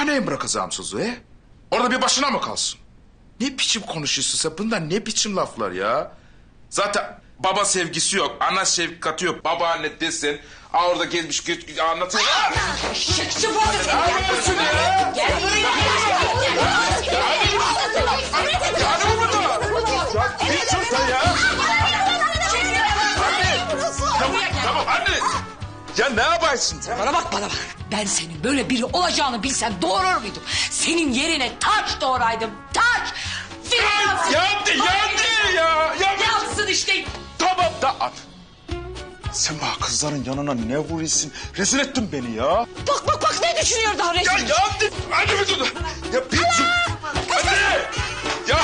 Haneye mi bırakacağım çocuğu he? Orada bir başına mı kalsın? Ne biçim konuşuyorsun sen? Bunlar ne biçim laflar ya? Zaten baba sevgisi yok, ana şefkati yok. Babaanne desen, aa orada gezmiş geç, anlatıyor. Aa! Şu boğazı. Ne yapıyorsun ya? Yaparsın sen? Bana bak bana bak. Ben senin böyle biri olacağını bilsem doğurur muydum? Senin yerine taş doğuraydım. Taş. Filan. Yandı, yandı ya. Ya ben... Yansın işte. Tamam da at. Sen bana kızların yanına ne vuruyorsun? Rezil ettin beni ya. Bak bak bak ne düşünüyor daha Ya resim. yandı. Anne bir dur. Ya bir dur. Anne. Ya.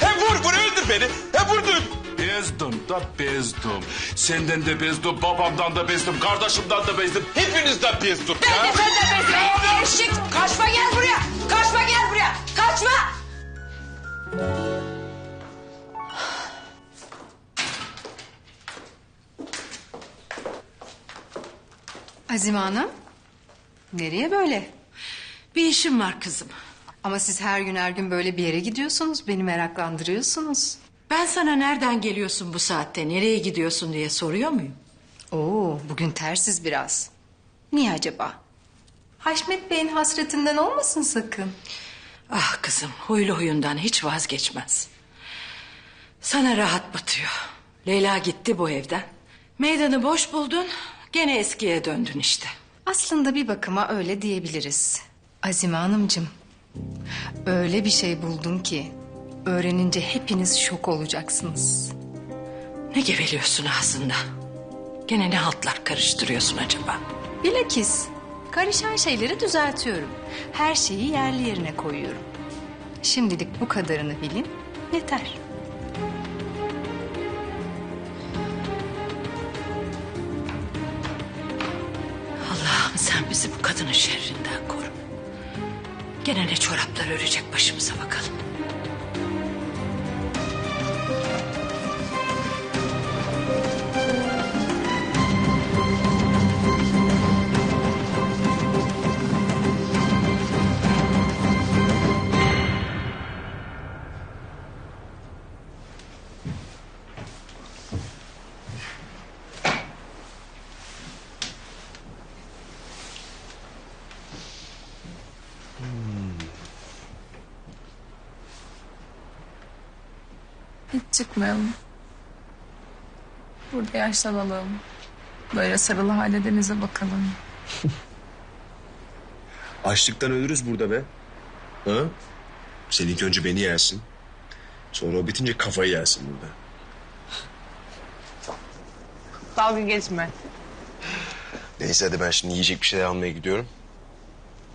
Hem vur, vur öldür beni. Hem vurdun. Bezdim da bezdim. Senden de bezdim, babamdan da bezdim, kardeşimden de bezdim. Hepinizden bezdim Ben de sen de bezdim. Eşek. Kaçma gel buraya. Kaçma gel buraya. Kaçma. Azime Hanım, nereye böyle? Bir işim var kızım. Ama siz her gün her gün böyle bir yere gidiyorsunuz, beni meraklandırıyorsunuz. Ben sana nereden geliyorsun bu saatte, nereye gidiyorsun diye soruyor muyum? Oo, bugün tersiz biraz. Niye acaba? Haşmet Bey'in hasretinden olmasın sakın. Ah kızım, huylu huyundan hiç vazgeçmez. Sana rahat batıyor. Leyla gitti bu evden. Meydanı boş buldun, gene eskiye döndün işte. Aslında bir bakıma öyle diyebiliriz. Azime Hanımcığım, öyle bir şey buldum ki... ...öğrenince hepiniz şok olacaksınız. Ne geveliyorsun ağzında? Gene ne haltlar karıştırıyorsun acaba? Bilakis karışan şeyleri düzeltiyorum. Her şeyi yerli yerine koyuyorum. Şimdilik bu kadarını bilin yeter. Allah'ım sen bizi bu kadının şerrinden koru. Gene ne çoraplar örecek başımıza bakalım. Hiç çıkmayalım. Burada yaşlanalım. Böyle sarılı halde denize bakalım. Açlıktan ölürüz burada be. Ha? Sen ilk önce beni yersin. Sonra o bitince kafayı yersin burada. Dalga geçme. Neyse hadi ben şimdi yiyecek bir şeyler almaya gidiyorum.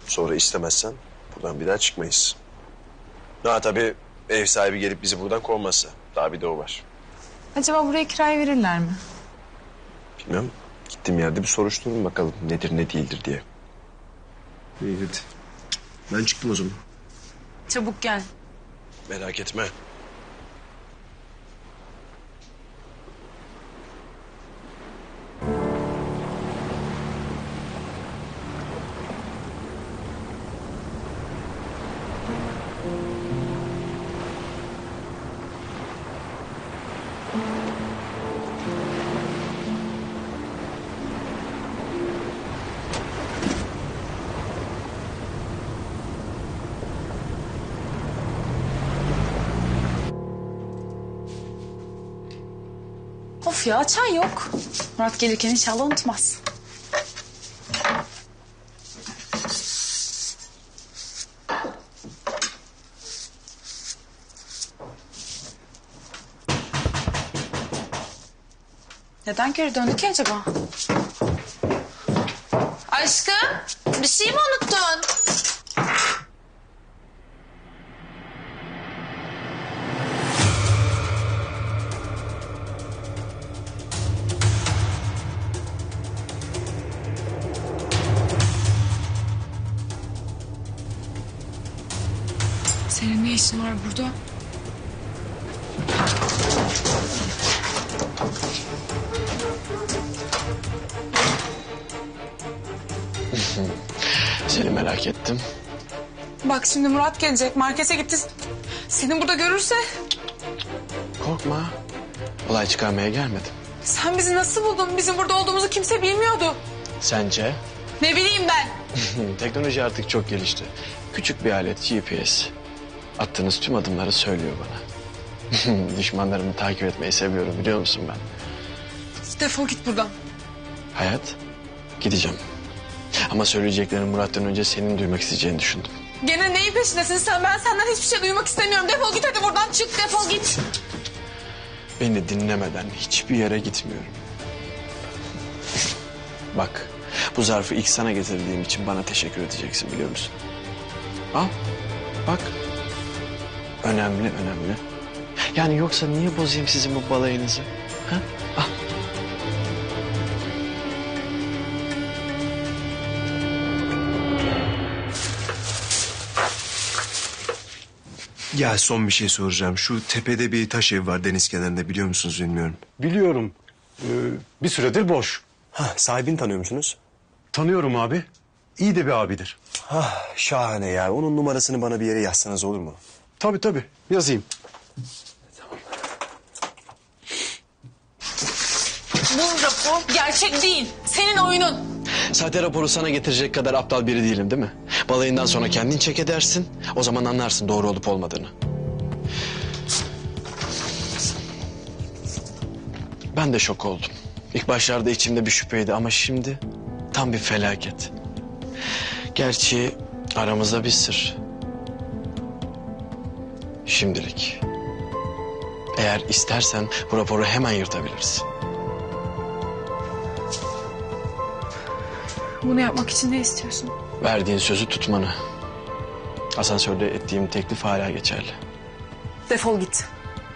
Sonra istemezsen buradan bir daha çıkmayız. Ha tabii ev sahibi gelip bizi buradan kovmazsa. Daha bir de o var. Acaba buraya kiraya verirler mi? Bilmem. Gittiğim yerde bir soruşturun bakalım nedir ne değildir diye. İyi hadi. Ben çıktım o zaman. Çabuk gel. Merak etme. Of ya çay yok. Murat gelirken inşallah unutmaz. Neden geri döndü ki acaba? Aşkım bir şey mi unuttun? Senin ne işin var burada? Merak ettim. Bak şimdi Murat gelecek. Markete gitti. Seni burada görürse Korkma. Olay çıkarmaya gelmedim. sen bizi nasıl buldun? Bizim burada olduğumuzu kimse bilmiyordu. Sence? Ne bileyim ben. Teknoloji artık çok gelişti. Küçük bir alet GPS. Attığınız tüm adımları söylüyor bana. Düşmanlarımı takip etmeyi seviyorum biliyor musun ben? Defol git buradan. Hayat, gideceğim. Ama söyleyeceklerim Murat'tan önce senin duymak isteyeceğini düşündüm. Gene neyin peşindesin sen? Ben senden hiçbir şey duymak istemiyorum. Defol git hadi buradan çık defol git. Beni dinlemeden hiçbir yere gitmiyorum. Bak, bu zarfı ilk sana getirdiğim için bana teşekkür edeceksin biliyor musun? Al, bak. Önemli, önemli. Yani yoksa niye bozayım sizin bu balayınızı? Ha? Ya son bir şey soracağım. Şu tepede bir taş ev var deniz kenarında biliyor musunuz bilmiyorum. Biliyorum. Ee, bir süredir boş. Ha sahibini tanıyor musunuz? Tanıyorum abi. İyi de bir abidir. Ha şahane ya. Onun numarasını bana bir yere yazsanız olur mu? Tabii tabii. Yazayım. Bu rapor gerçek değil. Senin oyunun. Sahte raporu sana getirecek kadar aptal biri değilim değil mi? Balayından sonra kendin çek edersin. O zaman anlarsın doğru olup olmadığını. Ben de şok oldum. İlk başlarda içimde bir şüpheydi ama şimdi tam bir felaket. Gerçi aramızda bir sır. Şimdilik. Eğer istersen bu raporu hemen yırtabilirsin. Bunu yapmak için ne istiyorsun? Verdiğin sözü tutmanı. Asansörde ettiğim teklif hala geçerli. Defol git.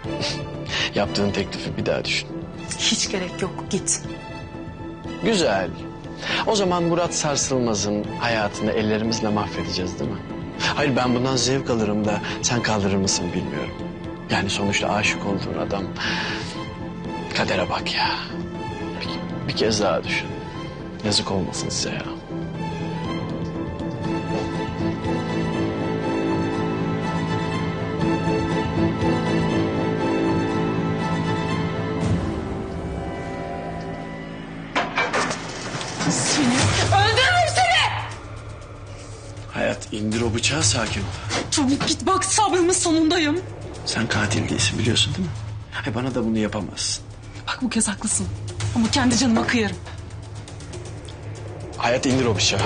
Yaptığın teklifi bir daha düşün. Hiç gerek yok git. Güzel. O zaman Murat Sarsılmaz'ın hayatını ellerimizle mahvedeceğiz değil mi? Hayır ben bundan zevk alırım da sen kaldırır mısın bilmiyorum. Yani sonuçta aşık olduğun adam... Kadere bak ya. Bir, bir kez daha düşün. Yazık olmasın size ya. Öldürürüm seni. Hayat indir o bıçağı sakin ol. Çabuk git bak sabrımın sonundayım. Sen katil değilsin biliyorsun değil mi? Hayır bana da bunu yapamazsın. Bak bu kez haklısın. Ama kendi canıma kıyarım. Hayat indir o bıçağı.